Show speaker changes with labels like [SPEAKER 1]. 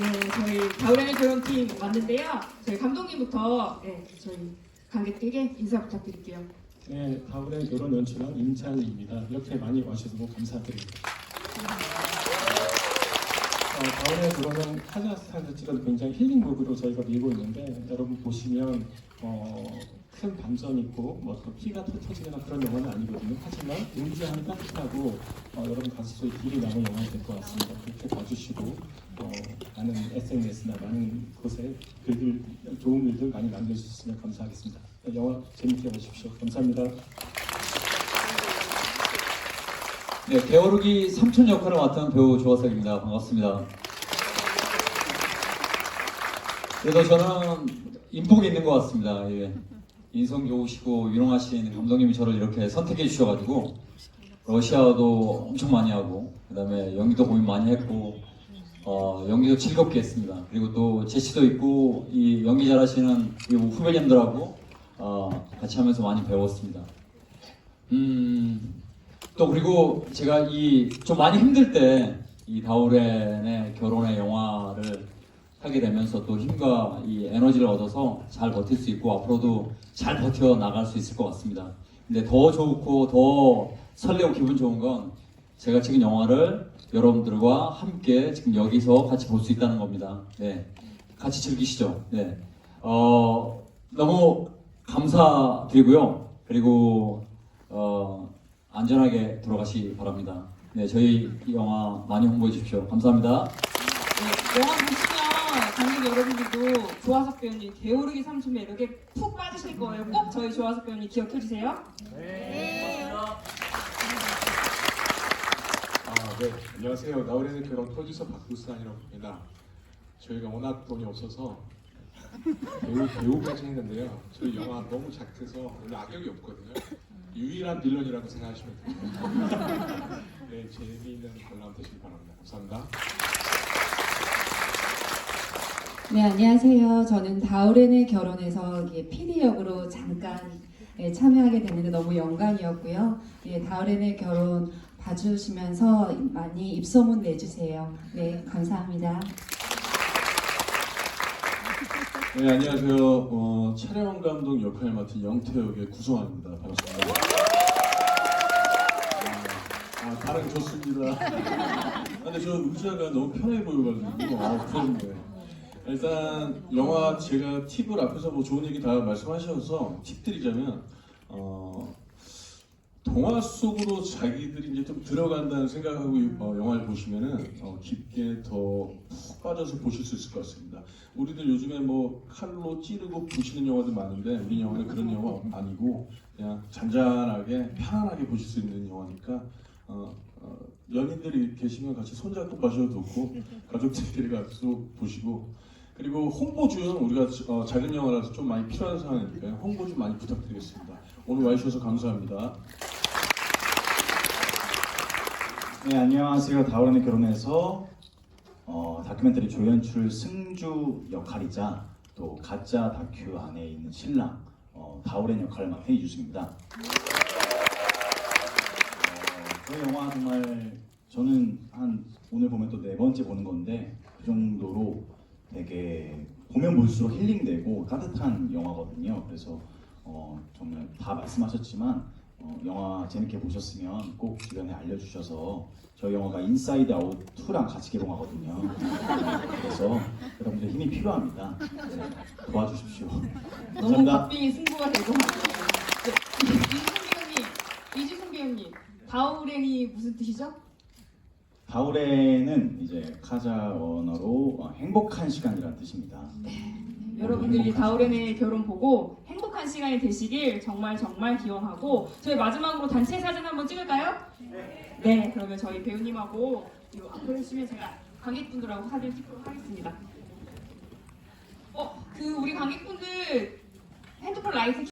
[SPEAKER 1] 네, 저희 가을의 조용팀 왔는데요. 저희 감독님부터 네, 저희 관객들에게 인사 부탁드릴게요.
[SPEAKER 2] 네, 가을의 결혼 연출한 임찬입니다. 이렇게 많이 와주셔서 감사드립니다. 감사합니다. 음에 결혼은 카자흐스탄에서 찍은 굉장히 힐링곡으로 저희가 밀고 있는데 여러분 보시면 어, 큰 반전 있고 뭐또 피가 터지거나 그런 영화는 아니거든요. 하지만 음지하면 따뜻하고 어, 여러분 가슴속에 길이 남은 영화가 될 것 같습니다. 그렇게 봐주시고 어, 많은 SNS나 많은 곳에 글들 좋은 글들 많이 남겨주셨으면 감사하겠습니다. 영화 재밌게 보십시오. 감사합니다.
[SPEAKER 3] 네, 배어르기 삼촌 역할을 맡은 배우 조화석입니다. 반갑습니다. 그래도 저는 인복이 있는 것 같습니다. 예. 인성 좋으시고 유능하신 감독님이 저를 이렇게 선택해 주셔가지고 러시아도 엄청 많이 하고 그다음에 연기도 고민 많이 했고 어, 연기도 즐겁게 했습니다. 그리고 또 제시도 있고 이 연기 잘하시는 이 후배님들하고 어, 같이 하면서 많이 배웠습니다. 음, 또 그리고 제가 이 좀 많이 힘들 때 이 다우렌의 결혼의 영화를 하게 되면서 또 힘과 이 에너지를 얻어서 잘 버틸 수 있고 앞으로도 잘 버텨 나갈 수 있을 것 같습니다. 근데 더 좋고 더 설레고 기분 좋은 건 제가 찍은 영화를 여러분들과 함께 지금 여기서 같이 볼 수 있다는 겁니다. 네, 같이 즐기시죠. 네, 어, 너무 감사드리고요. 그리고 어, 안전하게 돌아가시 바랍니다. 네, 저희 이 영화 많이 홍보해 주십시오. 감사합니다.
[SPEAKER 1] 네, 영화 보시면 관객 여러분들도 조화석 배우님 게으르기 삼촌 매력에 푹 빠지실 거예요. 꼭 저희 조화석 배우님 기억해 주세요.
[SPEAKER 4] 아, 네. 안녕하세요. 나우렌의 결혼 프로듀서 박구스안이라고 합니다. 저희가 워낙 돈이 없어서 배우, 배우까지 했는데요. 저희 영화 너무 작해서 원래 악역이 없거든요. 유일한 빌런이라고 생각하시면 됩니다. 네, 재미있는 관람 되시기 바랍니다. 감사합니다.
[SPEAKER 5] 네, 안녕하세요. 저는 다우렌의 결혼에서 PD 역으로 잠깐 예, 참여하게 됐는데 너무 영광이었고요. 예, 다우렌의 결혼 봐주시면서 많이 입소문 내주세요. 네, 감사합니다.
[SPEAKER 6] 네 안녕하세요. 어, 촬영 감독 역할 맡은 영태역의 구성환입니다. 반갑습니다. 아, 반응 좋습니다. 아, 근데 저 의자가 너무 편해 보여가지고 아, 부럽네요. 일단 영화 제가 팁을 앞에서 뭐 좋은 얘기 다 말씀하셔서 팁 드리자면 어, 동화 속으로 자기들이 이제 좀 들어간다는 생각하고 어, 영화를 보시면은 어, 깊게 더 푹 빠져서 보실 수 있을 것 같습니다. 우리들 요즘에 뭐 칼로 찌르고 부시는 영화들 많은데 우리 영화는 그런 영화 아니고 그냥 잔잔하게 편안하게 보실 수 있는 영화니까 어, 어, 연인들이 계시면 같이 손잡고 가셔도 좋고 가족들끼리 가서 보시고 그리고 홍보준 우리가 어, 작은 영화라서 좀 많이 필요한 상황이니까요. 홍보 좀 많이 부탁드리겠습니다. 오늘 와주셔서 감사합니다.
[SPEAKER 7] 네, 안녕하세요. 다우른의 결혼해서 어, 다큐멘터리 조연출 승주 역할이자 또 가짜 다큐 안에 있는 신랑 어, 다우렌 역할을 맡은 이주승입니다. 어, 그 영화 정말 저는 한 오늘 보면 또 네 번째 보는 건데 그 정도로 되게 보면 볼수록 힐링되고 따뜻한 영화거든요. 그래서 어, 정말 다 말씀하셨지만 어, 영화 재밌게 보셨으면 꼭 주변에 알려주셔서 저희 영화가 인사이드 아웃 2랑 같이 개봉하거든요. 그래서 여러분들 힘이 필요합니다. 네, 도와주십시오.
[SPEAKER 1] 너무
[SPEAKER 7] 감사합니다.
[SPEAKER 1] 박빙의 승부가 같아요. 네, 이주승 배우님, 이주승 배우님, 다우렌이 무슨 뜻이죠?
[SPEAKER 7] 다우레는 이제 카자 언어로 어, 행복한 시간이라는 뜻입니다.
[SPEAKER 1] 여러분들이
[SPEAKER 7] 행복한
[SPEAKER 1] 다우렌의 결혼 보고 행복한 시간이 되시길 정말 정말 기원하고 저희 마지막으로 단체 사진 한번 찍을까요? 네. 그러면 저희 배우님하고 그리고 앞으로 해주시면 제가 관객분들하고 사진 찍도록 하겠습니다. 어, 그 우리 관객분들 핸드폰 라이트